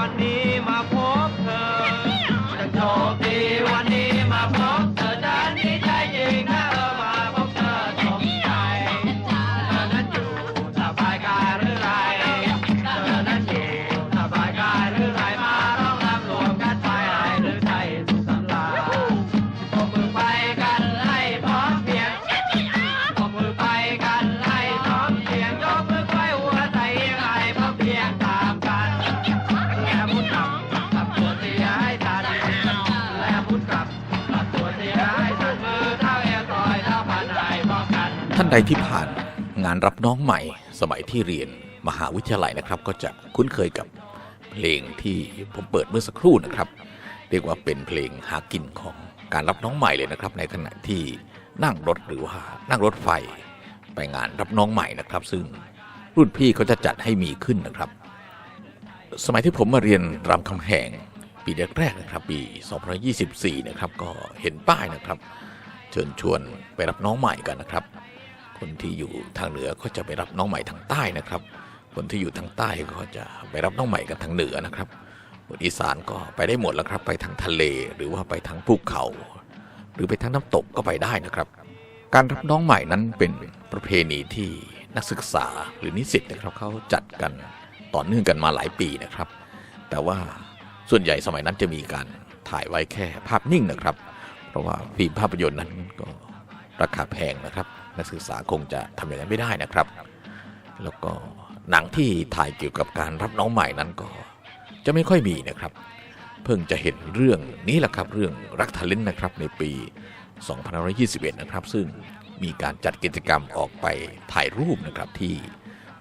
วันนี้ ท่านใดที่ผ่านงานรับน้องใหม่สมัยที่เรียนมหาวิทยาลัยนะครับ ก็จะคุ้นเคยกับเพลงที่ผมเปิดเมื่อสักครู่นะครับ เรียกว่าเป็นเพลงหากินของการรับน้องใหม่เลยนะครับ ในขณะที่นั่งรถหรือว่านั่งรถไฟ ไปงานรับน้องใหม่นะครับ ซึ่งรุ่นพี่เขาจะจัดให้มีขึ้นนะครับ สมัยที่ผมมาเรียนรามคำแหงปีแรกๆนะครับ ปี 2024 นะครับ ก็เห็นป้ายนะครับ เชิญชวนไปรับน้องใหม่กันนะครับ คนที่อยู่ทางเหนือก็จะไปรับน้องใหม่ทางใต้นะครับ คนที่อยู่ทางใต้ก็จะไปรับน้องใหม่กันทางเหนือนะครับคนอีสานก็ไปได้หมดแล้วครับ ไปทางทะเลหรือว่าไปทางภูเขา หรือไปทางน้ำตกก็ไปได้นะครับ การรับน้องใหม่นั้นเป็นประเพณีที่นักศึกษาหรือนิสิตนะครับเขาจัดกันต่อเนื่องกันมาหลายปีนะครับ แต่ว่าส่วนใหญ่สมัยนั้นจะมีการถ่ายไว้แค่ภาพนิ่งนะครับ เพราะว่าฟิล์มภาพยนตร์นั้นก็ราคาแพงนะครับ นักศึกษาคงจะทำอย่างนั้นไม่ได้นะครับ แล้วก็หนังที่ถ่ายเกี่ยวกับการรับน้องใหม่นั้นก็จะไม่ค่อยมีนะครับ เพิ่งจะเห็นเรื่องนี้แหละครับเรื่องรักทะเลนนะครับในปี 2521 นะครับ ซึ่งมีการจัดกิจกรรมออกไปถ่ายรูปนะครับที่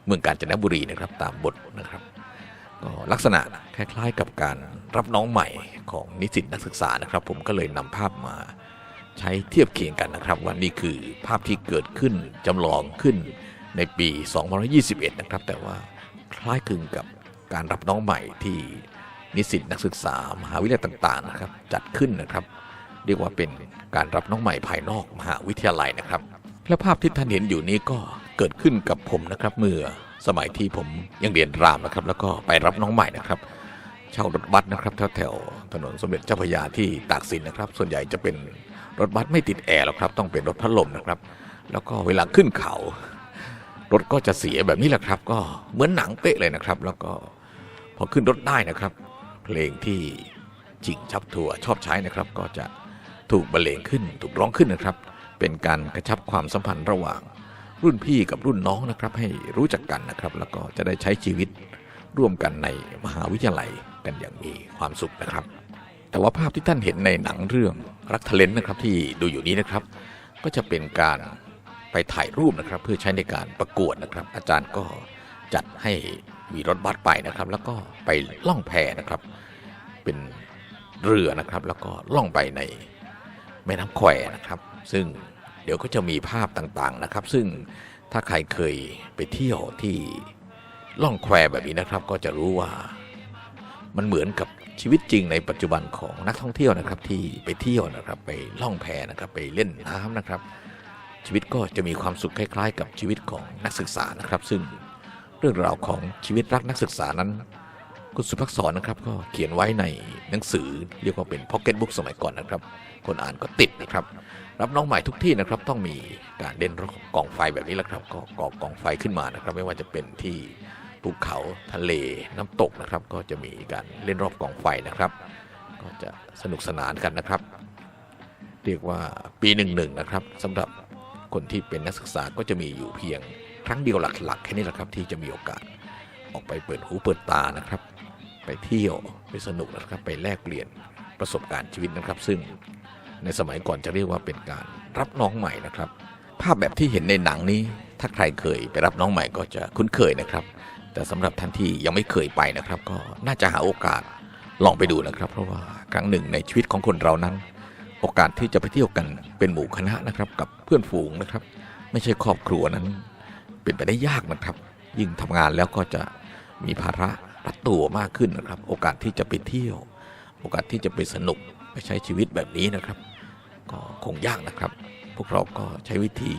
เมืองกาญจนบุรีนะครับตามบทนะครับก็ลักษณะคล้ายๆกับการรับน้องใหม่ของนิสิตนักศึกษานะครับ ผมก็เลยนำภาพมา ใช้เทียบเคียงกันนะครับว่านี่คือภาพที่เกิดขึ้นจำลองขึ้นในปี 2021 นะครับ แต่ว่าคล้ายคลึงกับการรับน้องใหม่ที่นิสิตนักศึกษามหาวิทยาลัยต่างๆนะครับ จัดขึ้นนะครับ เรียกว่าเป็นการรับน้องใหม่ภายนอกมหาวิทยาลัยนะครับ และภาพที่ท่านเห็นอยู่นี้ก็เกิดขึ้นกับผมนะครับ เมื่อสมัยที่ผมยังเรียนรามนะครับ แล้วก็ไปรับน้องใหม่นะครับเช่ารถบัสนะครับแถวแถวถนนสมเด็จเจ้าพระยาที่ตากสินนะครับ ส่วนใหญ่จะเป็น รถบัสไม่ติดแอร์หรอกครับ ต้องเป็นรถพัดลมนะครับ แล้วก็เวลาขึ้นเขา รถก็จะเสียแบบนี้แหละครับ ก็เหมือนหนังเป๊ะเลยนะครับ แล้วก็พอขึ้นรถได้นะครับ เพลงที่จิงชับทัวร์ชอบใช้นะครับ ก็จะถูกบรรเลงขึ้นถูกร้องขึ้นนะครับ เป็นการกระชับความสัมพันธ์ระหว่างรุ่นพี่กับรุ่นน้องนะครับ ให้รู้จักกันนะครับ แล้วก็จะได้ใช้ชีวิตร่วมกันในมหาวิทยาลัยกันอย่างมีความสุขนะครับ แต่ว่าภาพที่ท่านเห็นในหนังเรื่องรักทะเลนนะครับที่ดูอยู่นี้นะครับ ก็จะเป็นการไปถ่ายรูปนะครับ เพื่อใช้ในการประกวดนะครับ อาจารย์ก็จัดให้มีรถบัสไปนะครับ แล้วก็ไปล่องแพนะครับ เป็นเรือนะครับ แล้วก็ล่องไปในแม่น้ำแควนะครับ ซึ่งเดี๋ยวก็จะมีภาพต่างๆนะครับ ซึ่งถ้าใครเคยไปเที่ยวที่ล่องแควแบบนี้นะครับ ก็จะรู้ว่ามันเหมือนกับ ชีวิตจริงในปัจจุบันของนักท่องเที่ยวนะครับที่ไปเที่ยวนะครับไปล่องแพนะครับไปเล่นน้ำนะครับ ชีวิตก็จะมีความสุขคล้าย ๆ กับชีวิตของนักศึกษานะครับ ซึ่งเรื่องราวของชีวิตรักนักศึกษานั้นคุณสุภักษรนะครับ ก็เขียนไว้ในหนังสือเรียกว่าเป็นพ็อกเก็ตบุ๊กสมัยก่อนนะครับ คนอ่านก็ติดนะครับ รับน้องใหม่ทุกที่นะครับต้องมีการเล่นกองไฟแบบนี้แหละครับ ก็ก่อกองไฟขึ้นมานะครับ ไม่ว่าจะเป็นที่ ภูเขาทะเลน้ำตกนะครับ ก็จะมีการเล่นรอบกองไฟนะครับ ก็จะสนุกสนานกันนะครับ เรียกว่าปีหนึ่งหนึ่งนะครับสำหรับคนที่เป็นนักศึกษาก็จะมีอยู่เพียงครั้งเดียวหลักๆแค่นี้แหละครับ ที่จะมีโอกาสออกไปเปิดหูเปิดตานะครับ ไปเที่ยวไปสนุกนะครับ ไปแลกเปลี่ยนประสบการณ์ชีวิตนะครับ ซึ่งในสมัยก่อนจะเรียกว่าเป็นการรับน้องใหม่นะครับ ภาพแบบที่เห็นในหนังนี้ ถ้าใครเคยไปรับน้องใหม่ก็จะคุ้นเคยนะครับ แต่สำหรับท่านที่ยังไม่เคยไปนะครับ ก็น่าจะหาโอกาสลองไปดูนะครับ เพราะว่าครั้งหนึ่งในชีวิตของคนเรานั้น โอกาสที่จะไปเที่ยวกันเป็นหมู่คณะนะครับ กับเพื่อนฝูงนะครับ ไม่ใช่ครอบครัวนั้น เป็นไปได้ยากนะครับ ยิ่งทำงานแล้วก็จะมีภาระรัดตัวมากขึ้นนะครับ โอกาสที่จะไปเที่ยว โอกาสที่จะไปสนุกไปใช้ชีวิตแบบนี้นะครับ ก็คงยากนะครับ พวกเราก็ใช้วิธี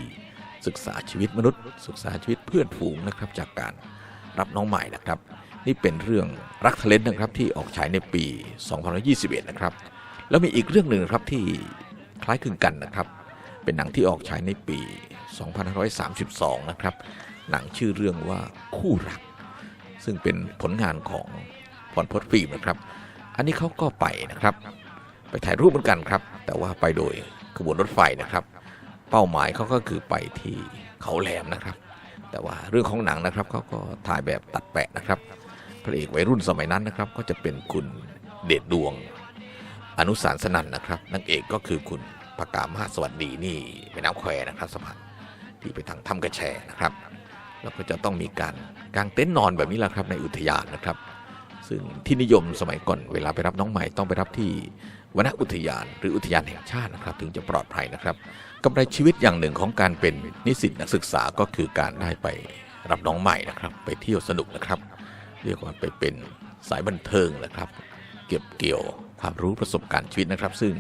ศึกษาชีวิตมนุษย์ ศึกษาชีวิตเพื่อนฝูงนะครับ จากการ รับน้องใหม่นะครับ นี่เป็นเรื่องรักทะเลนนะครับที่ออกฉายในปี 2021 นะครับ แล้วมีอีกเรื่องหนึ่งครับที่คล้ายคลึงกันนะครับ เป็นหนังที่ออกฉายในปี 2532 นะครับ หนังชื่อเรื่องว่าคู่รัก ซึ่งเป็นผลงานของพรพจน์ฟิล์มนะครับ อันนี้เขาก็ไปนะครับ ไปถ่ายรูปเหมือนกันครับ แต่ว่าไปโดยขบวนรถไฟนะครับ เป้าหมายเขาก็คือไปที่เขาแหลมนะครับ แต่ว่าเรื่องของหนังนะครับเขาก็ถ่ายแบบตัดแปะนะครับ พระเอกวัยรุ่นสมัยนั้นนะครับ ก็จะเป็นคุณเดชดวง อนุสารสนันนะครับนางเอกก็คือคุณประกามาสวัสดีนี่แม่น้ำแควนะครับสะพานที่ไปทางถ้ำกระแชนะครับ แล้วก็จะต้องมีการกางเต็นท์นอนแบบนี้แหละครับในอุทยานนะครับ ซึ่งที่นิยมสมัยก่อนเวลาไปรับน้องใหม่ต้องไปรับที่วนอุทยานหรืออุทยานแห่งชาตินะครับ ถึงจะปลอดภัยนะครับกำไรชีวิตอย่างหนึ่งของการเป็นนิสิตนักศึกษาก็คือการได้ไปรับน้องใหม่นะครับ ไปเที่ยวสนุกนะครับ เรียกว่าไปเป็นสายบันเทิงนะครับ เก็บเกี่ยวความรู้ประสบการณ์ชีวิตนะครับ ซึ่ง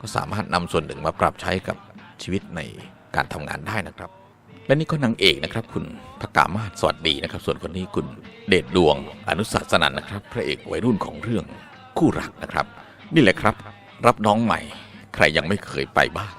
ก็สามารถนำส่วนหนึ่งมาปรับใช้กับชีวิตในการทำงานได้นะครับ และนี่ก็นางเอกนะครับ คุณพกามาศสวัสดีนะครับ ส่วนคนนี้คุณเดชดวงอนุสัสนันนะครับ พระเอกวัยรุ่นของเรื่องคู่รักนะครับ นี่แหละครับ รับน้องใหม่ ใครยังไม่เคยไปบ้าง